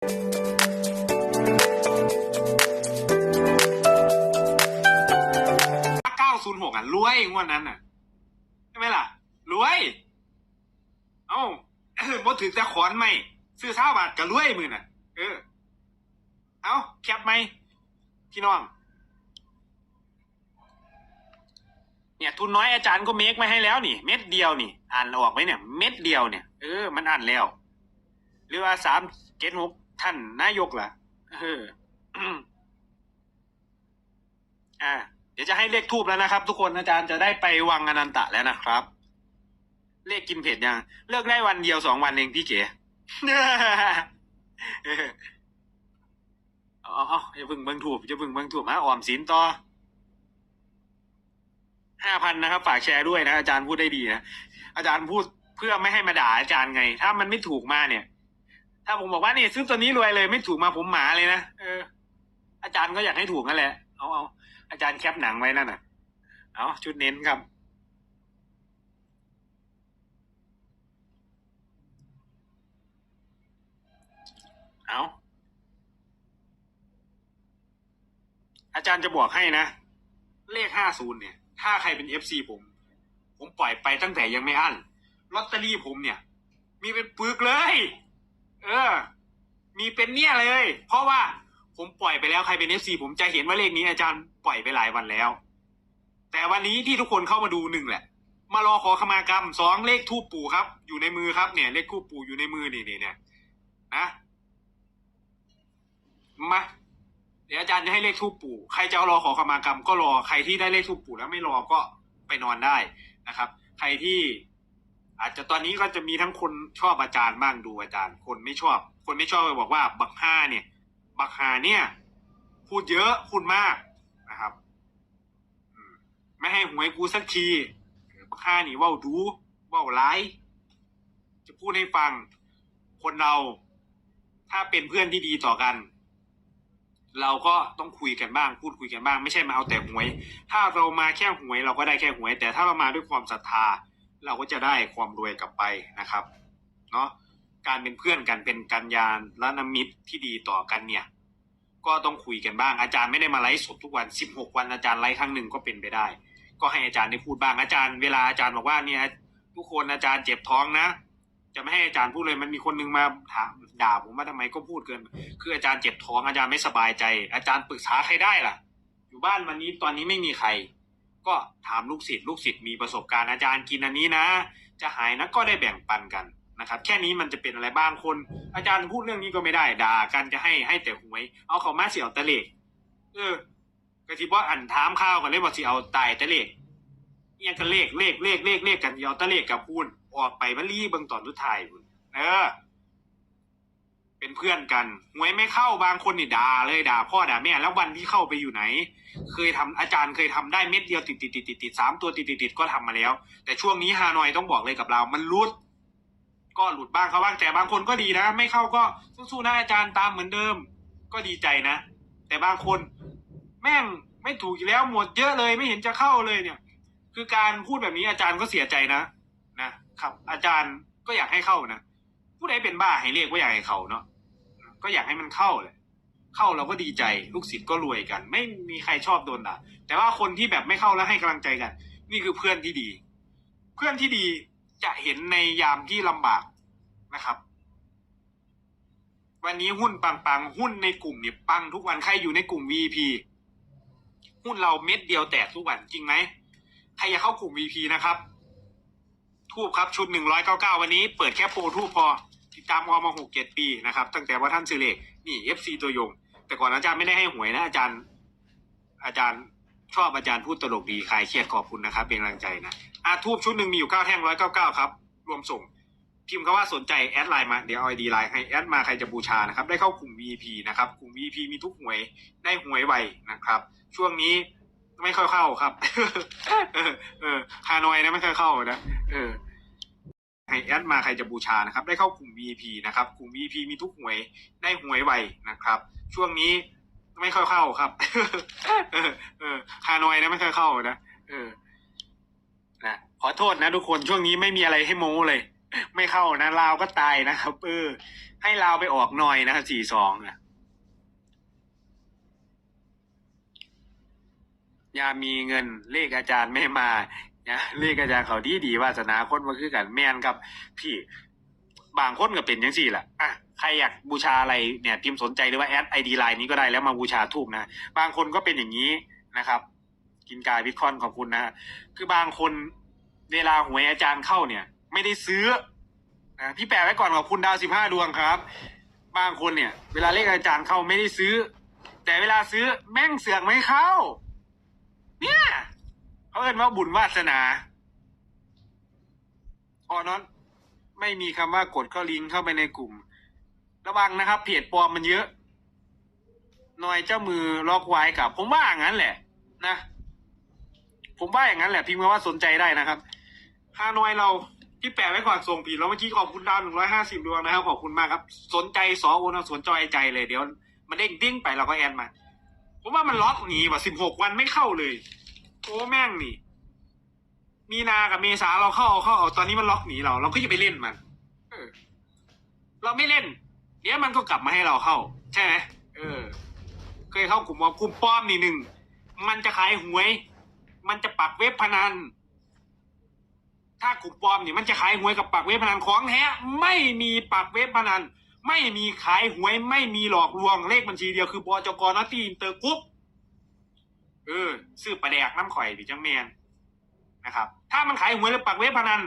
เก้าศูนย์หกอะรวยงวดนั้นอะใช่ไหมล่ะรวย เอ้าบ่ถือแต่ขอนไม่ซื้อเช้าบาทก็รวยมือน่ะ เออ เอาแคปไหมพี่น้องเนี่ยทุนน้อยอาจารย์ก็เมคมาให้แล้วนี่ เม็ดเดียวนี่ อ่านออกไหมเนี่ย เม็ดเดียวเนี่ย เออ มันอ่านแล้ว หรือว่าสามเจ็ดหก ท่านนายกล่ะเอออ่า เดี๋ยวจะให้เลขทูบแล้วนะครับ ทุกคนอาจารย์จะได้ไปวังอนันตะแล้วนะครับ เลขกินเผ็ดยัง เลิกได้วันเดียวสองวันเองพี่เก๋ออเอเอาเอาอย่าเพึ่งเบิ่งถูกอย่าพึ่งเบิ่งถูกฮะออมสินต่อห้าพันนะครับ ฝากแชร์ด้วยนะ อาจารย์พูดได้ดีนะอาจารย์พูดเพื่อไม่ให้มาด่าอาจารย์ไง ถ้ามันไม่ถูกมาเนี่ย ถ้าผมบอกว่านี่ซื้อตัวนี้รวยเลย ไม่ถูกมาผมหมาเลยนะเออ อาจารย์ก็อยากให้ถูกนั่นแหละเอาเอาอาจารย์แคปหนังไว้นั่นน่ะ เอาชุดเน้นครับเอาอาจารย์จะบอกให้นะ เลขห้าศูนย์เนี่ย ถ้าใครเป็นเอฟซีผม ผมปล่อยไปตั้งแต่ยังไม่อั้นลอตเตอรี่ผมเนี่ย มีเป็นปึกเลย เออ มีเป็นเนี่ยเลย เพราะว่าผมปล่อยไปแล้วใครเป็นเอฟซีผมจะเห็นว่าเลขนี้อาจารย์ปล่อยไปหลายวันแล้ว แต่วันนี้ที่ทุกคนเข้ามาดูหนึ่งแหละ มารอขอขมากรรมสองเลขทูปปู่ครับ อยู่ในมือครับเนี่ย เลขทูปปู่อยู่ในมือนี่นี่เนี่ยนะมาเดี๋ยวอาจารย์จะให้เลขทูปปู่ใครจะรอขอขมากรรมก็รอใครที่ได้เลขทูปปู่แล้วไม่รอก็ไปนอนได้นะครับ ใครที่ อาจจะตอนนี้ก็จะมีทั้งคนชอบอาจารย์บ้างดูอาจารย์ คนไม่ชอบ คนไม่ชอบก็บอกว่าบักห้าเนี่ย บักฮาเนี่ย พูดเยอะพูดมากนะครับไม่ให้หวยกูสักทีบักฮานี่ว่าดูว่าร้ายจะพูดให้ฟัง คนเรา ถ้าเป็นเพื่อนที่ดีต่อกัน เราก็ต้องคุยกันบ้าง พูดคุยกันบ้าง ไม่ใช่มาเอาแต่หวย ถ้าเรามาแค่หวยเราก็ได้แค่หวย แต่ถ้าเรามาด้วยความศรัทธา เราก็จะได้ความรวยกลับไปนะครับเนาะการเป็นเพื่อนกันเป็นกัญญาและนมิตรที่ดีต่อกันเนี่ย ก็ต้องคุยกันบ้างอาจารย์ไม่ได้มาไลฟ์สดทุกวัน 16 วันอาจารย์ไลฟ์ครั้งหนึ่งก็เป็นไปได้ ก็ให้อาจารย์ได้พูดบ้างอาจารย์เวลาอาจารย์บอกว่าเนี่ยทุกคนอาจารย์เจ็บท้องนะ จะไม่ให้อาจารย์พูดเลยมันมีคนนึงมาถามด่าผมว่าทำไมก็พูดเกิน คืออาจารย์เจ็บท้องอาจารย์ไม่สบายใจ อาจารย์ปรึกษาใครได้ล่ะ อยู่บ้านวันนี้ตอนนี้ไม่มีใคร ก็ถามลูกศิษย์ลูกศิษย์มีประสบการณ์อาจารย์กินอันนี้นะ จะหายนะก็ได้แบ่งปันกันนะครับ แค่นี้มันจะเป็นอะไรบ้างคน อาจารย์พูดเรื่องนี้ก็ไม่ได้ด่ากันจะให้ให้แต่หวย เอาเขามาเสียวตะเลกเออกะทิบว่าอันถามข้าวกันเลยว่าสิเอาตายตะเลกเนี่ยกันเลขเลขเลขเลขเลขกันเอาตะเลกกับพูนออกไปมันรีบิ่งตอนทุดท้ายพูนเออ เป็นเพื่อนกันหวยไม่เข้าบางคนนี่ด่าเลยด่าพ่อด่าแม่แล้ววันที่เข้าไปอยู่ไหน เคยทำอาจารย์เคยทำได้เม็ดเดียวติดติดติดติดติดสามตัวติดติดติดก็ทำมาแล้ว แต่ช่วงนี้ฮานอยต้องบอกเลยกับเรา มันรุด ก็หลุดบ้างเขาบ้างแต่บางคนก็ดีนะ ไม่เข้าก็สู้ๆนะอาจารย์ตามเหมือนเดิม ก็ดีใจนะ แต่บางคน แม่งไม่ถูกอีกแล้วหมดเยอะเลยไม่เห็นจะเข้าเลยเนี่ย คือการพูดแบบนี้อาจารย์ก็เสียใจนะนะครับ อาจารย์ก็อยากให้เข้านะ ผู้ใดเป็นบ้าให้เรียกว่าอยากให้เขาเนาะก็อยากให้มันเข้าเลยเข้าเราก็ดีใจลูกศิษย์ก็รวยกัน ไม่มีใครชอบโดนด่าแต่ว่าคนที่แบบไม่เข้าแล้วให้กำลังใจกัน นี่คือเพื่อนที่ดี เพื่อนที่ดีจะเห็นในยามที่ลำบากนะครับ วันนี้หุ้นปังๆหุ้นในกลุ่มเนี่ยปังทุกวันใครอยู่ในกลุ่ม VP หุ้นเราเม็ดเดียวแตกทุกวันจริงไหมใครอยากเข้ากลุ่ม VP นะครับ ทูบครับชุดหนึ่งร้อยเก้าเก้าวันนี้เปิดแค่โปรทูบพอ ติดตามอมาหกเจ็ดปีนะครับ ตั้งแต่ว่าท่านซื้อเลขนี่ FC ตัวยง แต่ก่อนอาจารย์ไม่ได้ให้หวยนะอาจารย์ อาจารย์ชอบอาจารย์พูดตลกดีคลายเครียดขอบคุณนะครับ เป็นกำลังใจนะอาทูบชุดหนึ่งมีอยู่เก้าแท่งร้อยเก้าเก้าครับ รวมส่ง พิมพ์คำว่าสนใจแอดไลน์มาเดี๋ยวเอาไอดีไลน์ให้แอดมาใครจะบูชานะครับ ได้เข้ากลุ่ม VP นะครับกลุ่ม VP มีทุกหวยได้หวยไวนะครับ ช่วงนี้ ไม่ค่อยเข้าครับ เออเออฮานอยนะไม่ค่อยเข้านะเออให้แอดมาใครจะบูชานะครับ ได้เข้ากลุ่ม VP นะครับ กลุ่ม VP มีทุกหวยได้หวยไวนะครับ ช่วงนี้ไม่ค่อยเข้าครับ เออเออฮานอยนะไม่ค่อยเข้านะเออนะขอโทษนะทุกคนช่วงนี้ไม่มีอะไรให้โม้เลย ไม่เข้านะลาวก็ตายนะครับเออให้ลาวไปออกหน่อยนะครับสี่สองนะ อย่ามีเงินเลขอาจารย์ไม่มานะเลขอาจารย์เขาดีดีวาสนาคนมาคือกันแม่นครับ พี่บางคนก็เป็นยังสี่แหละอะใครอยากบูชาอะไรเนี่ยพิมพ์สนใจหรือว่าแอดไอดีไลน์นี้ก็ได้แล้วมาบูชาทูบนะ บางคนก็เป็นอย่างนี้นะครับ กินกายวิคอนขอบคุณนะคือบางคนเวลาหวยอาจารย์เข้าเนี่ย ไม่ได้ซื้อนะพี่แปะไว้ก่อนขอบคุณดาวสิบห้าดวงครับ บางคนเนี่ย เวลาเลขอาจารย์เข้าไม่ได้ซื้อ แต่เวลาซื้อแม่งเสือกไม่เข้า เนี่ยเขาเรียกว่าบุญวาสนาอ๋อนั้นไม่มีคำว่ากดเข้าลิงก์เข้าไปในกลุ่ม ระวังนะครับเพจปลอมมันเยอะนอยเจ้ามือล็อกไว้กับ ผมว่าอย่างนั้นแหละ นะ ผมว่าอย่างนั้นแหละ พิมพ์มาว่าสนใจได้นะครับฮานอยเราที่แปะไว้ก่อนส่งผิดแล้วเมื่อกี้ขอบคุณดาวหนึ่งร้อยห้าสิบดวงนะครับ ขอบคุณมากครับ สนใจสอโอนสนใจใจเลยเดี๋ยว มันเด้งดิ้งไปเราก็แอนมา ผมว่ามันล็อกหนีว่ะสิบหกวันไม่เข้าเลยโอ้แม่งนี่ มีนากับเมษาเราเข้าเอาเข้าเอาตอนนี้มันล็อกหนีเรา เราก็จะไปเล่นมัน เออ เราไม่เล่น เดี๋ยวมันก็กลับมาให้เราเข้า ใช่ไหมเออ เคยเข้ากลุ่มว่ากลุ่มป้อมนี่หนึ่งมันจะขายหวย มันจะปักเว็บพนัน ถ้ากลุ่มปลอมเนี่ยมันจะขายหวยกับปักเว็บพนันของแท้ไม่มีปักเว็บพนัน ไม่มีขายหวยไม่มีหลอกลวงเลขบัญชีเดียวคือบจกนอตตี้อินเตอร์กรุ๊ปเออซื้อประแดกน้ำข่อยดิจังแมนนะครับ ถ้ามันขายหวยหรือปักเว็บพนัน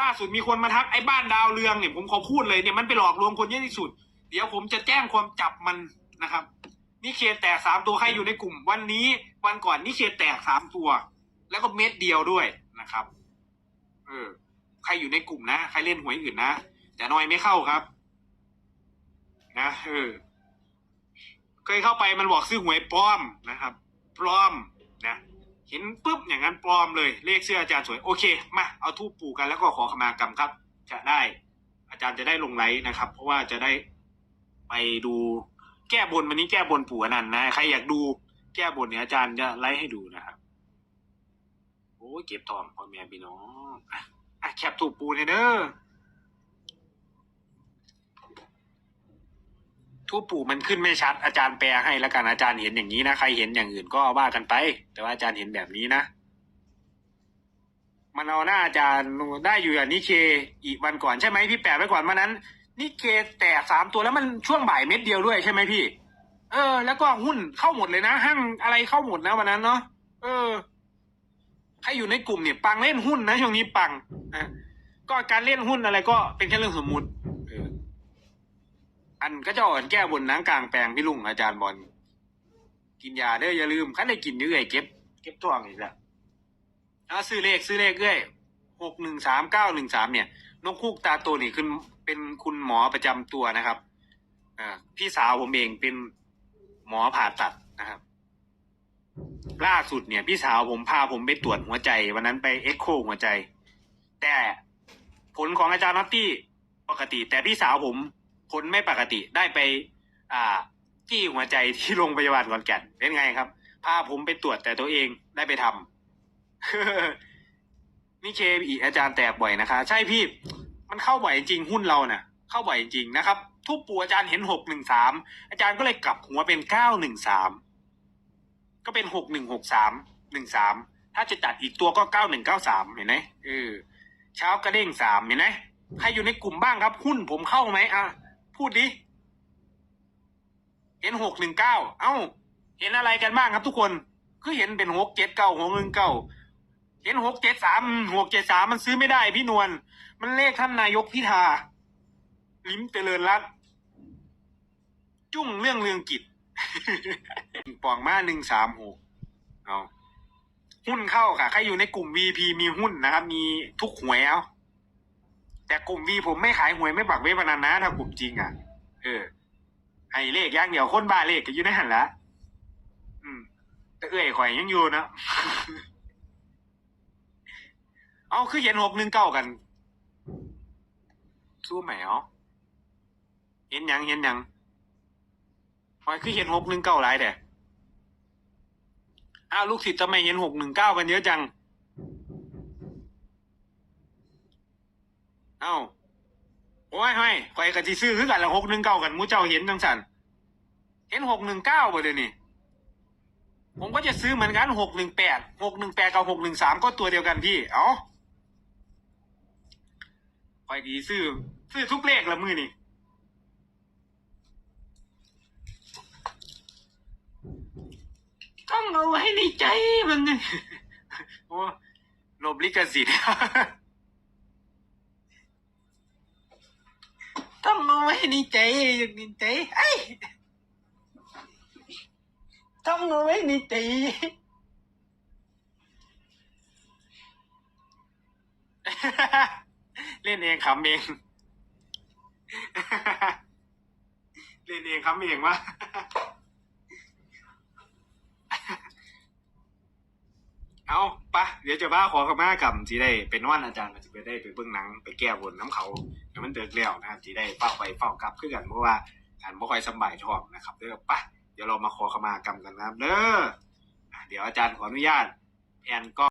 ล่าสุดมีคนมาทักไอ้บ้านดาวเรืองเนี่ยผมขอพูดเลยเนี่ยมันไปหลอกลวงคนเยอะที่สุด เดี๋ยวผมจะแจ้งความจับมันนะครับ นี่เคแตกสามตัวใครอยู่ในกลุ่ม วันนี้วันก่อนนี่เคแตกสามตัว แล้วก็เม็ดเดียวด้วยนะครับ เออ ใครอยู่ในกลุ่มนะ ใครเล่นหวยอื่นนะแต่น้อยไม่เข้าครับ นะเออเคยเข้าไปมันบอกซื้อหวยปลอมนะครับปลอมนะเห็นปุ๊บอย่างนั้นปลอมเลยเลขเสื้ออาจารย์สวยโอเคมาเอาทูปปลูกกันแล้วก็ขอขมากรรมครับ จะได้ อาจารย์จะได้ลงไลฟ์นะครับ เพราะว่าจะได้ไปดูแก้บนวันนี้แก้บนปู่อนันต์นะใครอยากดูแก้บนเนี่ยอาจารย์จะไลฟ์ให้ดูนะครับโอ้เก็บทองพ่อแม่พี่น้องอะอะแคปถูกปูเนี่ยเด้อ ทูปปู่มันขึ้นไม่ชัดอาจารย์แปลให้แล้วกันอาจารย์เห็นอย่างนี้นะใครเห็นอย่างอื่นก็ว่ากันไป แต่ว่าอาจารย์เห็นแบบนี้นะมันเอาหน้าอาจารย์ได้อยู่อย่างนิเคอีกวันก่อนใช่ไหมพี่แปะไว้ก่อนวันนั้นนิเคแตกสามตัวแล้วมันช่วงบ่ายเม็ดเดียวด้วยใช่ไหมพี่ เออ แล้วก็หุ้นเข้าหมดเลยนะห้างอะไรเข้าหมดนะวันนั้นเนาะเออใครอยู่ในกลุ่มเนี่ยปังเล่นหุ้นนะช่วงนี้ปังอะก็การเล่นหุ้นอะไรก็เป็นแค่เรื่องสมมุติ อันก็จะอ่อนแก้บนนังกลางแปลงพี่ลุงอาจารย์บอลกินยาเด้ออย่าลืมคันได้กินเรื่อยเก็บ เก็บทวงอีกแล้วอะซื้อเลขซื้อเลขเรื่อยหกหนึ่งสามเก้าหนึ่งสามเนี่ยนกคูกตาโตนี่คือเป็นคุณหมอประจำตัวนะครับอ่าพี่สาวผมเองเป็นหมอผ่าตัดนะครับ ล่าสุดเนี่ย พี่สาวผมพาผมไปตรวจหัวใจ วันนั้นไปเอ็กโคหัวใจ แต่ผลของอาจารย์นัตตี้ปกติ แต่พี่สาวผม ผลไม่ปกติได้ไป อ่าที่หัวใจที่โรงพยาบาลขอนแก่นเป็นไงครับพาผมไปตรวจแต่ตัวเองได้ไปทำนี่เคอีอาจารย์แตกบ่อยนะคะ ใช่พี่ มันเข้าบ่อยจริงหุ้นเราเนะ่ะ เข้าบ่อยจริงนะครับ ทุกปูอาจารย์เห็นหกหนึ่งสามอาจารย์ก็เลยกลับหัวเป็นเก้าหนึ่งสามก็เป็นหกหนึ่งหกสามหนึ่งสามถ้าจะจัดอีกตัวก็เก้าหนึ่งเก้าสามเห็นไหมเออเช้ากระเด้งสามเห็นไหมใครอยู่ในกลุ่มบ้างครับ หุ้นผมเข้าไหมอะ พูดดิ เห็นหกหนึ่งเก้า เอ้า เห็นอะไรกันบ้างครับทุกคน คือเห็นเป็นหกเจ็ดเก้าหกหนึ่งเก้า เห็นหกเจ็ดสามหกเจ็ดสามมันซื้อไม่ได้พี่นวล มันเลขท่านนายกพิธา ลิ้มเจริญรัตจุ้งเรื่องเรื่องกิจปองมาหนึ่งสามหก เอาหุ้นเข้าค่ะ ใครอยู่ในกลุ่ม VP มีหุ้นนะครับ มีทุกหวยเอา แต่กลุ่ม V ผมไม่ขายหวยไม่ปักเว็บพนันนะถ้ากลุ่มจริงอะ เออให้เลขอย่างเดียวคนบ้าเลขก็อยู่ในหันละอืม แต่เอ้อยข่อยยังอยู่นะเอาคือเห็นหกหนึ่งเก้ากันสู้ไหมเอาเห็นยังเห็นยังข่อยคือเห็นหกหนึ่งเก้าหลายแต่อ้าวลูกศิษย์ทำไมเห็นหกหนึ่งเก้ากันเยอะจัง เอ้าโอ้ยห้อยข่อยกับที่ซื้อคือกันละหกหนึ่งเก้ากันมูเจ้าเห็นจังสันเห็นหกหนึ่งเก้าบ่เดี๋ยวนี้ผมก็จะซื้อเหมือนกันหกหนึ่งแปดหกหนึ่งแปดกับหกหนึ่งสามก็ตัวเดียวกันพี่ เอ้าข่อยดีซื้อ ซื้อทุกเลขละมือนี่ต้องเอาไว้ในใจมันนี่โอ้หลบลิขสิทธิ์ ต้องเอาไว้ในใจอย่างในใจไอ้ยต้องเอาไว้ในใจเล่นเองขำเองเล่นเองขำเองวะ เอาปะ เดี๋ยวจะบ้าขอขมากรรมจีได้ไปนอนอาจารย์ก็จะไปได้ไปเบื้องหนังไปแก้บนน้ำเขาแล้วมันเดือดแล้วนะครับจีได้เฝ้าไปเฝ้ากลับขึ้นกันเพราะว่าอ่านบ่ค่อยสบายท้องนะครับเด้อปะเดี๋ยวเรามาขอขมากรรมกันนะครับเด้อะเดี๋ยวอาจารย์ขออนุญาตแอนก็